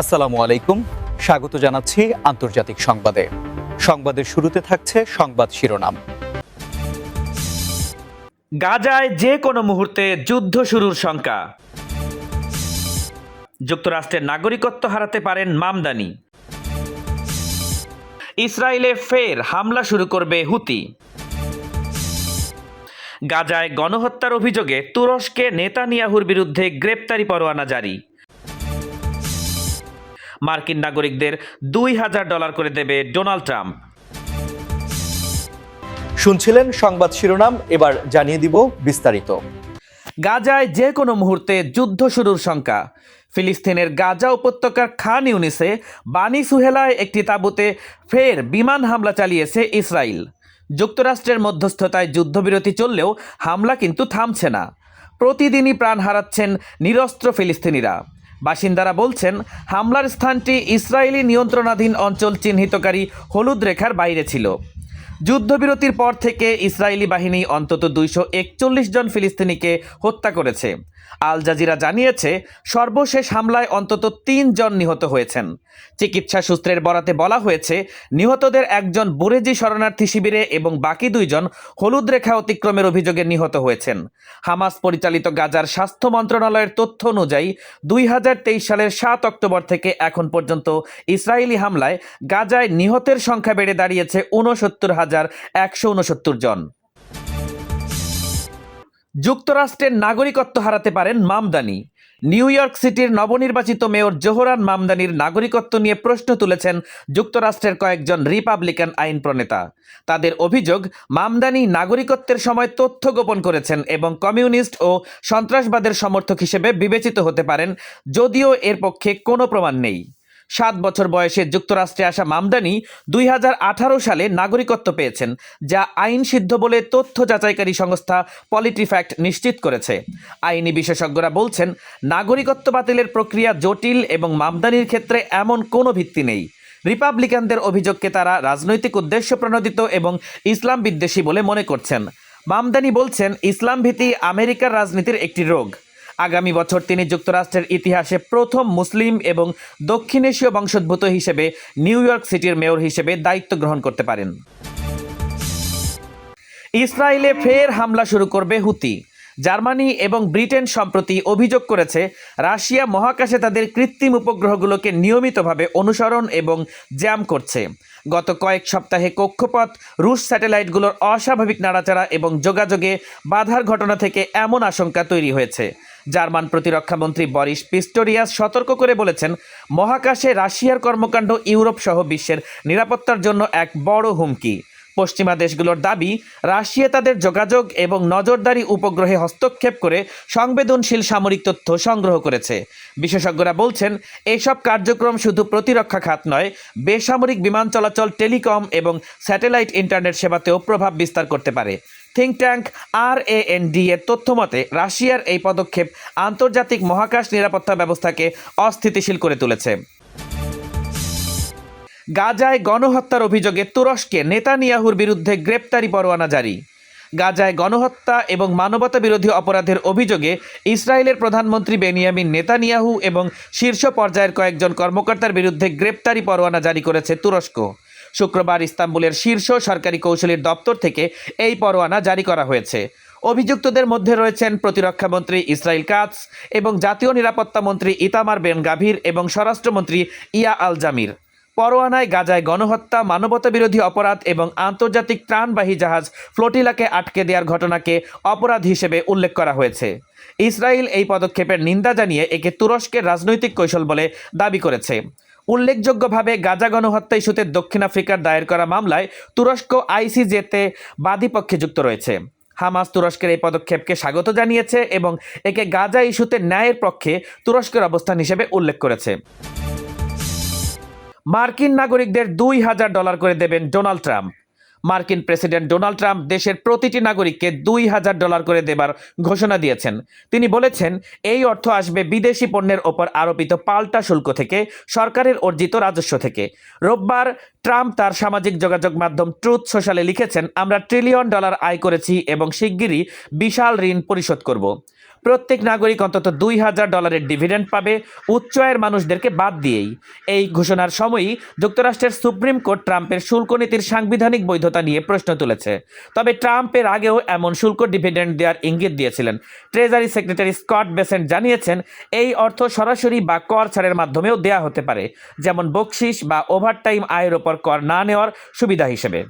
আসসালামু আলাইকুম। স্বাগত জানাচ্ছি আন্তর্জাতিক সংবাদে। সংবাদের শুরুতে থাকছে সংবাদ শিরোনাম। গাজায় যে কোনো মুহূর্তে যুদ্ধ শুরুর শঙ্কা। যুক্তরাষ্ট্রের নাগরিকত্ব হারাতে পারেন মামদানি। ইসরায়েলে ফের হামলা শুরু করবে হুতি। গাজায় গণহত্যার অভিযোগে তুরস্কে নেতানিয়াহুর বিরুদ্ধে গ্রেপ্তারি পরোয়ানা জারি। মার্কিন নাগরিকদের দুই হাজার ডলার করে দেবে ডোনাল্ড ট্রাম্প। শুনছিলেন সংবাদ শিরোনাম এবার জানিয়ে দিব বিস্তারিত। গাজায় যে কোনো মুহূর্তে যুদ্ধ শুরুর শঙ্কা। ফিলিস্তিনের গাজা উপত্যকার খান ইউনিসে বানি সুহেলায় একটি তাঁবুতে ফের বিমান হামলা চালিয়েছে ইসরায়েল যুক্তরাষ্ট্রের মধ্যস্থতায় যুদ্ধবিরতি চললেও হামলা কিন্তু থামছে না। প্রতিদিনই প্রাণ হারাচ্ছেন নিরস্ত্র ফিলিস্তিনিরা। বাসিন্দারা বলছেন হামলার স্থানটি ইসরায়েলি নিয়ন্ত্রণাধীন অঞ্চল চিহ্নিতকারী হলুদ রেখার বাইরে ছিল। যুদ্ধবিরতির পর থেকে ইসরায়েলি বাহিনী অন্তত দুইশো একচল্লিশ জন ফিলিস্তিনিকে হত্যা করেছে। আল জাজিরা জানিয়েছে, সর্বশেষ হামলায় অন্তত তিন জন নিহত হয়েছেন। চিকিৎসা সূত্রের বরাতে বলা হয়েছে, নিহতদের একজন বুরেজি শরণার্থী শিবিরে এবং বাকি দুইজন হলুদ রেখা অতিক্রমের অভিযোগে নিহত হয়েছেন। হামাস পরিচালিত গাজার স্বাস্থ্য মন্ত্রণালয়ের তথ্য অনুযায়ী, দুই হাজার তেইশ সালের সাত অক্টোবর থেকে এখন পর্যন্ত ইসরায়েলি হামলায় গাজায় নিহতের সংখ্যা বেড়ে দাঁড়িয়েছে ঊনসত্তর হাজার একশো ঊনসত্তর জন। যুক্তরাষ্ট্রের নাগরিকত্ব হারাতে পারেন মামদানি। নিউ ইয়র্ক সিটির নবনির্বাচিত মেয়র জোহরান মামদানির নাগরিকত্ব নিয়ে প্রশ্ন তুলেছেন যুক্তরাষ্ট্রের কয়েকজন রিপাবলিকান আইন প্রণেতা। তাদের অভিযোগ, মামদানি নাগরিকত্বের সময় তথ্য গোপন করেছেন এবং কমিউনিস্ট ও সন্ত্রাসবাদের সমর্থক হিসেবে বিবেচিত হতে পারেন, যদিও এর পক্ষে কোনো প্রমাণ নেই। সাত বছর বয়সে যুক্তরাষ্ট্রে আসা মামদানি দুই হাজার আঠারো সালে নাগরিকত্ব পেয়েছেন, যা আইন সিদ্ধ বলে তথ্য যাচাইকারী সংস্থা পলিটিফ্যাক্ট নিশ্চিত করেছে। আইনি বিশেষজ্ঞরা বলছেন, নাগরিকত্ব বাতিলের প্রক্রিয়া জটিল এবং মামদানির ক্ষেত্রে এমন কোনো ভিত্তি নেই। রিপাবলিকানদের অভিযোগকে তারা রাজনৈতিক উদ্দেশ্য প্রণোদিত এবং ইসলাম বিদ্বেষী বলে মনে করছেন। মামদানি বলছেন, ইসলাম ভীতি আমেরিকার রাজনীতির একটি রোগ। আগামী বছর তিনি যুক্তরাষ্ট্রের ইতিহাসে প্রথম মুসলিম এবং দক্ষিণ এশীয় বংশোদ্ভূত হিসেবে নিউ ইয়র্ক সিটির মেয়র হিসেবে দায়িত্ব গ্রহণ করতে পারেন। ইসরায়েলে ফের হামলা শুরু করবে হুতি। জার্মানি এবং ব্রিটেন সম্প্রতি অভিযোগ করেছে, রাশিয়া মহাকাশে তাদের কৃত্রিম উপগ্রহগুলোকে নিয়মিতভাবে অনুসরণ এবং জ্যাম করছে। গত কয়েক সপ্তাহে কক্ষপথ, রুশ স্যাটেলাইটগুলোর অস্বাভাবিক নাড়াচাড়া এবং যোগাযোগে বাধার ঘটনা থেকে এমন আশঙ্কা তৈরি হয়েছে। জার্মান প্রতিরক্ষামন্ত্রী বরিস পিস্টোরিয়াস সতর্ক করে বলেছেন, মহাকাশে রাশিয়ার কর্মকাণ্ড ইউরোপ সহ বিশ্বের নিরাপত্তার জন্য এক বড় হুমকি। পশ্চিমা দেশগুলোর দাবি, রাশিয়া তাদের যোগাযোগ এবং নজরদারি উপগ্রহে হস্তক্ষেপ করে সংবেদনশীল সামরিক তথ্য সংগ্রহ করেছে। বিশেষজ্ঞরা বলছেন, এসব কার্যক্রম শুধু প্রতিরক্ষা খাত নয়, বেসামরিক বিমান চলাচল, টেলিকম এবং স্যাটেলাইট ইন্টারনেট সেবাতেও প্রভাব বিস্তার করতে পারে। থিঙ্ক ট্যাঙ্ক আর এর তথ্য মতে, রাশিয়ার এই পদক্ষেপ আন্তর্জাতিক মহাকাশ নিরাপত্তা ব্যবস্থাকে অস্থিতিশীল করে তুলেছে। গাজায় গণহত্যার অভিযোগে তুরস্কে নেতানিয়াহুর বিরুদ্ধে গ্রেপ্তারি পরোয়ানা জারি। গাজায় গণহত্যা এবং মানবতা বিরোধী অপরাধের অভিযোগে ইসরায়েলের প্রধানমন্ত্রী বেনিয়ামিন নেতানিয়াহু এবং শীর্ষ পর্যায়ের কয়েকজন কর্মকর্তার বিরুদ্ধে গ্রেপ্তারি পরোয়ানা জারি করেছে তুরস্ক। শুক্রবার ইস্তাম্বুলের শীর্ষ সরকারি কৌশলীর দপ্তর থেকে এই পরোয়ানা জারি করা হয়েছে। অভিযুক্তদের মধ্যে রয়েছেন প্রতিরক্ষামন্ত্রী ইসরায়েল কাতস এবং জাতীয় নিরাপত্তা মন্ত্রী ইতামার বেন গাভীর এবং স্বরাষ্ট্রমন্ত্রী ইয়া আল জামির পরোয়ানায় গাজায় গণহত্যা মানবতা বিরোধী অপরাধ এবং আন্তর্জাতিক ত্রাণবাহী জাহাজ ফ্লোটিলাকে আটকে দেওয়ার ঘটনাকে অপরাধ হিসেবে উল্লেখ করা হয়েছে। ইসরায়েল এই পদক্ষেপের নিন্দা জানিয়ে একে তুরস্কের রাজনৈতিক কৌশল বলে দাবি করেছে। উল্লেখযোগ্যভাবে গাজা গণহত্যা ইস্যুতে দক্ষিণ আফ্রিকার দায়ের করা মামলায় তুরস্ক আইসিজেতে বাদীপক্ষে যুক্ত রয়েছে। হামাস তুরস্কের এই পদক্ষেপকে স্বাগত জানিয়েছে এবং একে গাজা ইস্যুতে ন্যায়ের পক্ষে তুরস্কের অবস্থান হিসেবে উল্লেখ করেছে। মার্কিন নাগরিকদের দুই হাজার ডলার করে দেবেন ডোনাল্ড ট্রাম্প। মার্কিন প্রেসিডেন্ট ডোনাল্ড ট্রাম্প দেশের প্রতিটি নাগরিককে দুই হাজার ডলার করে দেবার ঘোষণা দিয়েছেন। তিনি বলেছেন, এই অর্থ আসবে বিদেশি পণ্যের ওপর আরোপিত পাল্টা শুল্ক থেকে, সরকারের অর্জিত রাজস্ব থেকে। রোববার ট্রাম্প তার সামাজিক যোগাযোগ মাধ্যম ট্রুথ সোশ্যালে লিখেছেন, আমরা ট্রিলিয়ন ডলার আয় করেছি এবং শিগগিরই বিশাল ঋণ পরিশোধ করব। প্রত্যেক নাগরিক অন্তত দুই হাজার ডলারের ডিভিডেন্ড পাবে, উচ্চ আয়ের মানুষদেরকে বাদ দিয়েই। এই ঘোষণার সময়ই যুক্তরাষ্ট্রের সুপ্রিম কোর্ট ট্রাম্পের শুল্ক নীতির সাংবিধানিক বৈধতা নিয়ে প্রশ্ন তুলেছে। তবে ট্রাম্পের আগেও এমন শুল্ক ডিভিডেন্ড দেওয়ার ইঙ্গিত দিয়েছিলেন। ট্রেজারি সেক্রেটারি স্কট বেসেন্ট জানিয়েছেন, এই অর্থ সরাসরি বা কর ছাড়ের মাধ্যমেও দেয়া হতে পারে, যেমন বকশিস বা ওভারটাইম আয়ের ওপর কর না নেওয়ার সুবিধা হিসেবে।